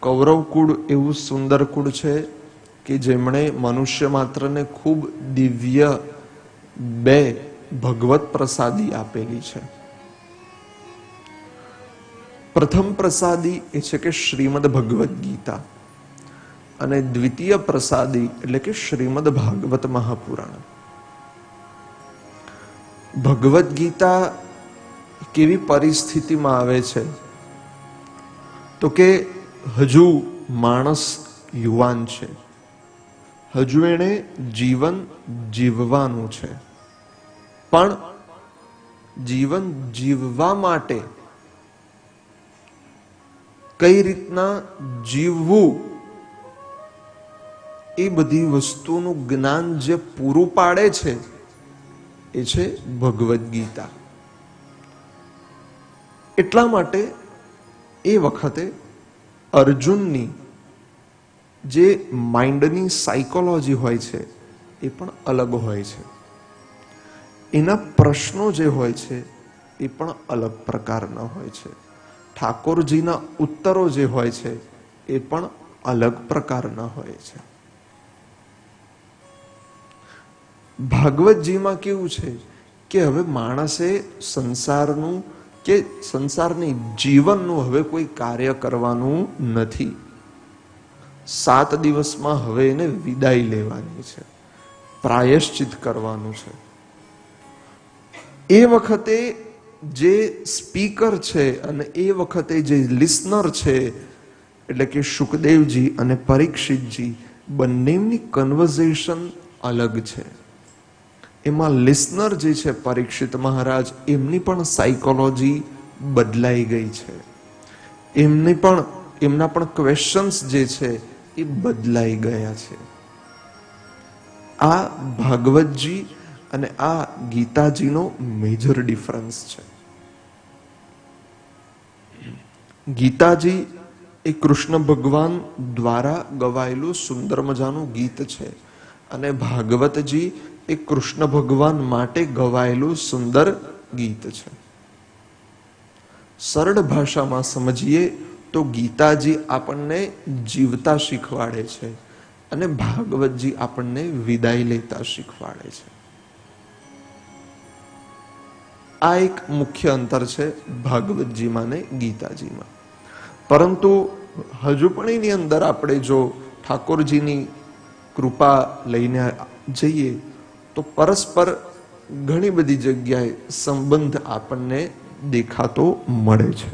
કૌરવ કુળ એવું સુંદર કુળ છે કે જેમણે મનુષ્ય માત્રને ખૂબ દિવ્ય બે ભગવત પ્રસાદી આપેલી છે. પ્રથમ પ્રસાદી એ છે કે શ્રીમદ ભગવદ્ ગીતા અને દ્વિતીય પ્રસાદી એટલે કે શ્રીમદ ભાગવત મહાપુરાણ. ભગવદ્ ગીતા કેવી પરિસ્થિતિમાં આવે છે? તો કે હજુ માણસ યુવાન છે. હજુ એણે જીવન જીવવાનું છે. પણ જીવન જીવવા માટે કઈ રીતના જીવવું એ બધી વસ્તુનું જ્ઞાન જે પૂરું પાડે છે એ છે ભગવદ્ ગીતા. એટલા માટે એ વખતે અર્જુનની જે માઇન્ડની સાયકોલોજી હોય છે, એ પણ અલગ હોય છે. એના પ્રશ્નો જે હોય છે, એ પણ અલગ પ્રકારના હોય છે. ઠાકોરજીના ઉત્તરો જે હોય છે, એ પણ અલગ પ્રકારના હોય છે. ભાગવતજીમાં કેવું છે કે હવે માણસે સંસારનું કે સંસારની જીવનનું હવે કોઈ કાર્ય કરવાનું નથી. સાત દિવસમાં હવે એને વિદાય લેવાની છે, પ્રાયશ્ચિત કરવાનું છે. એ વખતે જે સ્પીકર છે અને એ વખતે જે લિસનર છે, એટલે કે સુખદેવજી અને પરીક્ષિતજી બંનેની કન્વર્ઝેશન અલગ છે. એમાં લિસનર જે છે પરીક્ષિત મહારાજ, એમની પણ સાયકોલોજી બદલાઈ ગઈ છે. એમની પણ, એમના પણ ક્વેશ્ચન્સ જે છે એ બદલાઈ ગયા છે. આ ભાગવતજી અને આ ગીતાજીનો મેજર ડિફરન્સ છે. ગીતાજી એ કૃષ્ણ ભગવાન દ્વારા ગવાયેલું સુંદર મજાનું ગીત છે અને ભાગવતજી એ કૃષ્ણ ભગવાન માટે ગવાયેલું સુંદર ગીત છે. સરળ ભાષામાં સમજીએ તો ગીતાજી આપણને જીવતા શીખવાડે છે અને ભાગવતજી આપણને વિદાય લેતા શીખવાડે છે. આ એક મુખ્ય અંતર છે ભાગવતજીમાં ને ગીતાજીમાં. પરંતુ હજુ પણ એની અંદર આપણે જો ઠાકોરજીની કૃપા લઈને જઈએ તો પરસ્પર ઘણી બધી જગ્યાએ સંબંધ આપણને દેખાતો મળે છે.